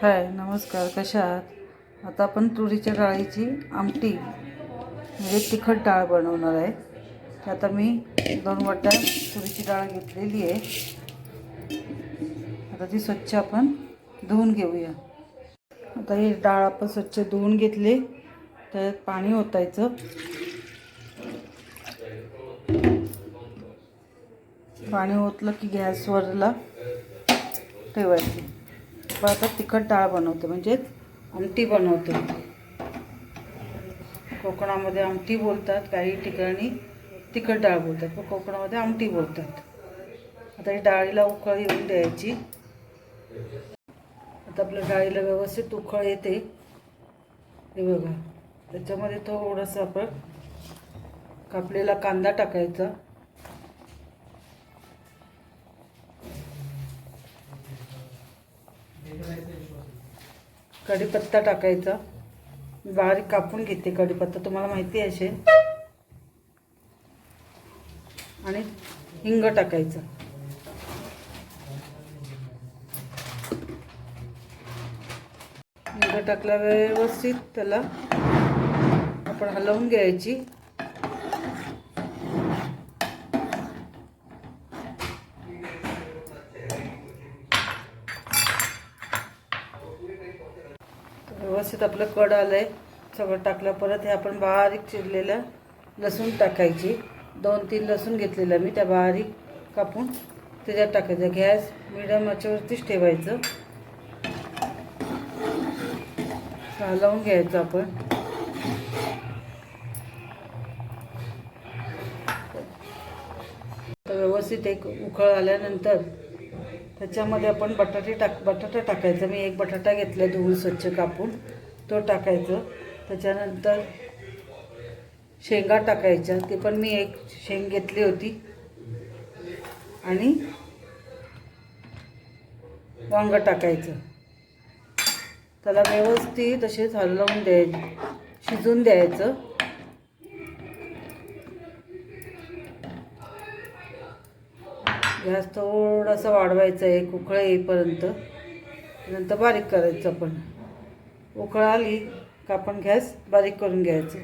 हाय नमस्कार कशा आहात? आता आपण तुरीच्या डाळीची आमटी म्हणजे तिखट डाळ बनवणार आहे. आता मी दोन वाट्या तुरीची डाळ घेतलेली आहे. आता ती स्वच्छ आपण धुवून घेऊया. आता ही डाळ आपण स्वच्छ धुवून घेतली त्यात पाणी ओतायचं. पाणी ओतलं की गॅसवरला ठेवायचं. पण आता तिखट डाळ बनवते म्हणजे आमटी बनवते. कोकणामध्ये आमटी बोलतात काही ठिकाणी तिखट डाळ बोलतात पण कोकणामध्ये आमटी बोलतात. आता ही डाळीला उकळ येऊन द्यायची. आता आपल्या डाळीला व्यवस्थित उकळ येते. हे बघा त्याच्यामध्ये थोडंसं आपण कापलेला कांदा टाकायचा. कढीपत्ता टाकायचा. बारीक कापून घेते कढीपत्ता तुम्हाला माहिती असेल आणि हिंग टाकायचं. हिंग टाकल्या व्यवस्थित त्याला आपण हलवून घ्यायची. व्यवस्थित आपलं कड आलं आहे सगळं टाकलं. परत हे आपण बारीक चिरलेलं लसूण टाकायची. दोन तीन लसूण घेतलेलं मी. त्या बारीक कापून त्याच्यात टाकायचं. गॅस मिडियम याच्यावरतीच ठेवायचं. लावून घ्यायचं आपण. व्यवस्थित एक उकळ आल्यानंतर त्याच्यामध्ये आपण बटाटे टाक बटाटा टाकायचा. मी एक बटाटा घेतला धुवून स्वच्छ कापून. तो टाकायचं. त्याच्यानंतर शेंगा टाकायच्या. ते पण मी एक शेंग घेतली होती. आणि वांग टाकायचं. त्याला व्यवस्थित असेच हलवून द्याय शिजून द्यायचं. गॅस थोडासा वाढवायचा आहे. उकळं येईपर्यंत. नंतर बारीक करायचं आपण. उकळ आली का आपण गॅस बारीक करून घ्यायचं.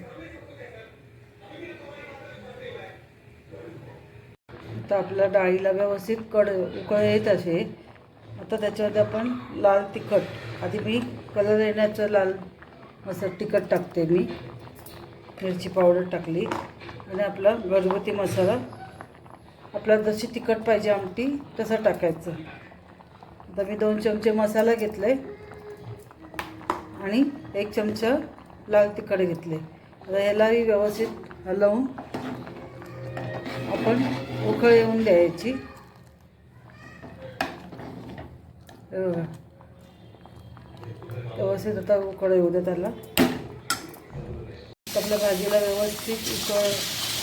आता आपल्या डाळीला व्यवस्थित कड उकळ येत असे. आता त्याच्यामध्ये आपण लाल तिखट. आधी मी कलर येण्याचं लाल मसाला तिखट टाकते मी. मिरची पावडर टाकली. आणि आपला घरगुती मसाला. आपल्याला जशी तिखट पाहिजे आमटी तसं टाकायचं. आता मी दोन चमचे मसाला घेतले. आणि एक चमचा लाल तिखट घेतले. आता ह्यालाही व्यवस्थित हलवून आपण उकळ येऊन द्यायची व्यवस्थित आता उकळ येऊ द्या त्याला. आपल्या भाजीला व्यवस्थित उकळ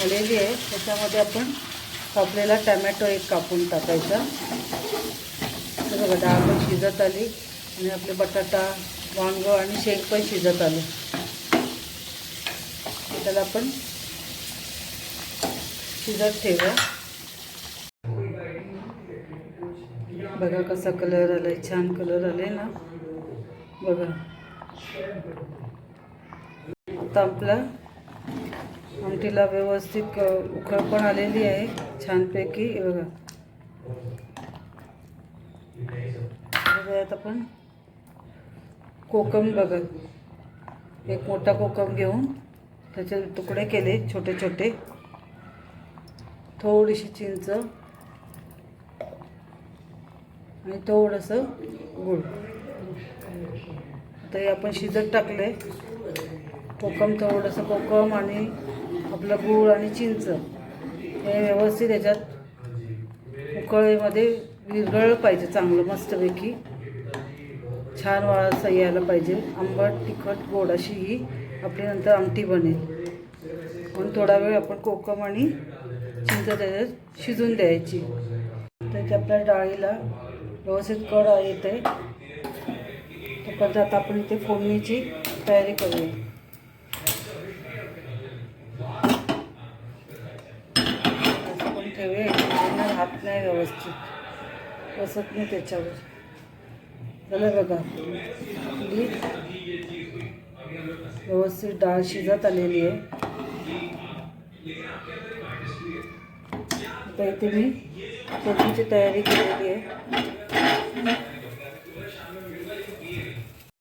आलेली आहे. त्याच्यामध्ये आपण कापलेला टॅमॅटो एक कापून टाकायचा. बघा डाळ पण शिजत आली. आणि आपले बटाटा वांग आणि शेंग पण शिजत आले. त्याला आपण शिजत ठेवा बघा कसा कलर आलाय छान कलर आले ना. बघा. आता आपला आमटीला व्यवस्थित उखळ उकळ पण आलेली आहे छानपैकी. बघा. आता पण आपण. कोकम बघत एक मोठा कोकम घेऊन त्याचे तुकडे केले छोटे छोटे. थोडीशी चिंच आणि थोडंसं गूळ. आता हे आपण शिजत टाकले. कोकम थोडंसं कोकम आणि आपलं गूळ आणि चिंच हे व्यवस्थित याच्यात उकळीमध्ये विरघळलं पाहिजे चांगलं मस्तपैकी. छान वास यायला पाहिजे. आंबट तिखट गोड अशी ही आपली नंतर आमटी बनेल. म्हणून थोडा वेळ आपण कोकम आणि चिंच त्याच्यात शिजून द्यायची. त्याच्या आपल्या डाळीला व्यवस्थित कड येते. तोपर्यंत आता आपण इथे फोडणीची तयारी करूया. असं ठेवूया. हात नाही व्यवस्थित. बसत नाही त्याच्यावर. झालं बघा. आपली व्यवस्थित डाळ शिजत आलेली आहे. आता इथे मी फोडणीची तयारी केलेली आहे.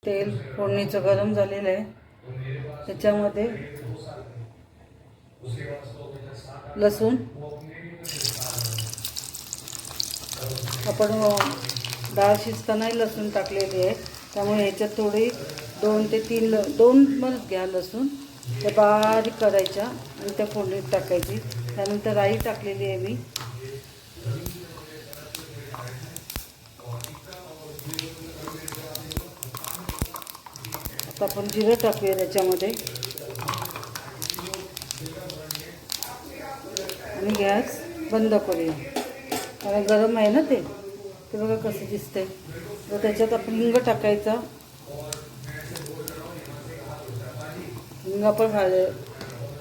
तेल फोडणीचं गरम झालेलं आहे. त्याच्यामध्ये लसूण. आपण डाळ शिजतानाही लसूण टाकलेली आहे. त्यामुळे ह्याच्यात थोडी दोन ते तीन ल दोन मग घ्या लसूण. त्या बारीक करायच्या आणि त्या फोडणीत टाकायची. त्यानंतर राई टाकलेली आहे मी. आता आपण जिरं टाकूया त्याच्यामध्ये. आणि गॅस बंद करूया. कारण गरम आहे ना ते? हे बघा कसं दिसतंय. तर त्याच्यात आपण हिंग टाकायचा. हिंग पण घाल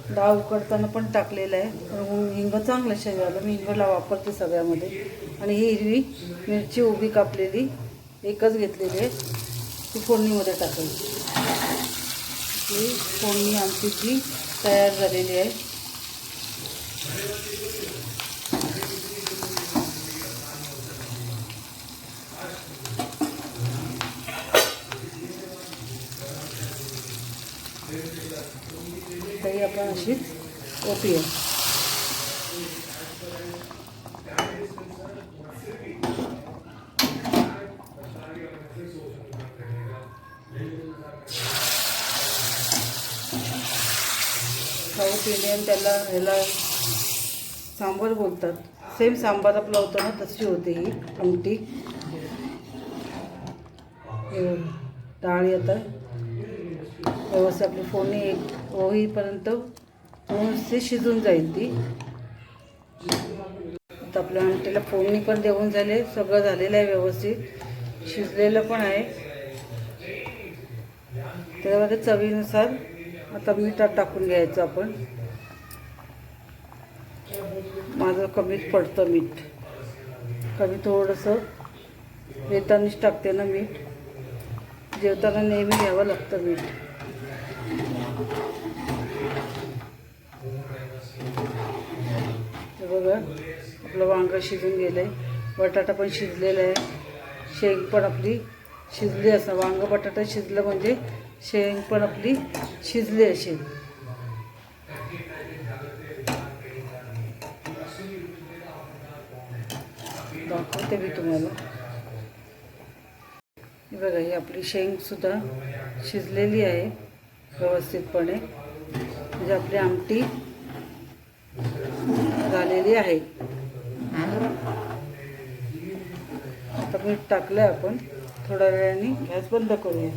डाळ उकडताना पण टाकलेलं आहे. पण हिंग चांगलं शरीराला मी हिंगला वापरते सगळ्यामध्ये. आणि ही हिरवी मिरची उभी कापलेली एकच घेतलेली आहे. ती फोडणीमध्ये टाकायची ही फोडणी आमची जी तयार झालेली आहे. तरी आपण अशीच ओपीया साऊथ इंडियन त्याला ह्याला सांबार बोलतात. सेम सांबार आपला होतो ना तशी होते ही आमटी डाळी डाळ आता. व्यवस्थित आपली फोडणी एक होईपर्यंत व्यवस्थित शिजून जाईल ती. आता आपल्या आमटीला फोडणी पण देऊन झाले. सगळं झालेलं आहे व्यवस्थित. शिजलेलं पण आहे. त्याच्यामध्ये चवीनुसार आता मीठ टाकून घ्यायचं आपण. माझं कमीच पडतं मीठ. कमी थोडंसं. येतानीच टाकते ना मीठ. जेवताना नेहमी घ्यावं लागतं मीठ. हे बघा आपलं वांगं शिजून गेलं आहे बटाटा पण शिजलेला आहे. शेंग पण आपली शिजली असं. वांगं बटाटा शिजलं म्हणजे शेंग पण आपली शिजली असेल दाखवते मी तुम्हाला. हे बघा ही आपली शेंगसुद्धा शिजलेली आहे व्यवस्थितपणे. म्हणजे आपली आमटी झालेली आहे. आता मीठ टाकलं आपण. थोड्या वेळाने गॅस बंद करूया.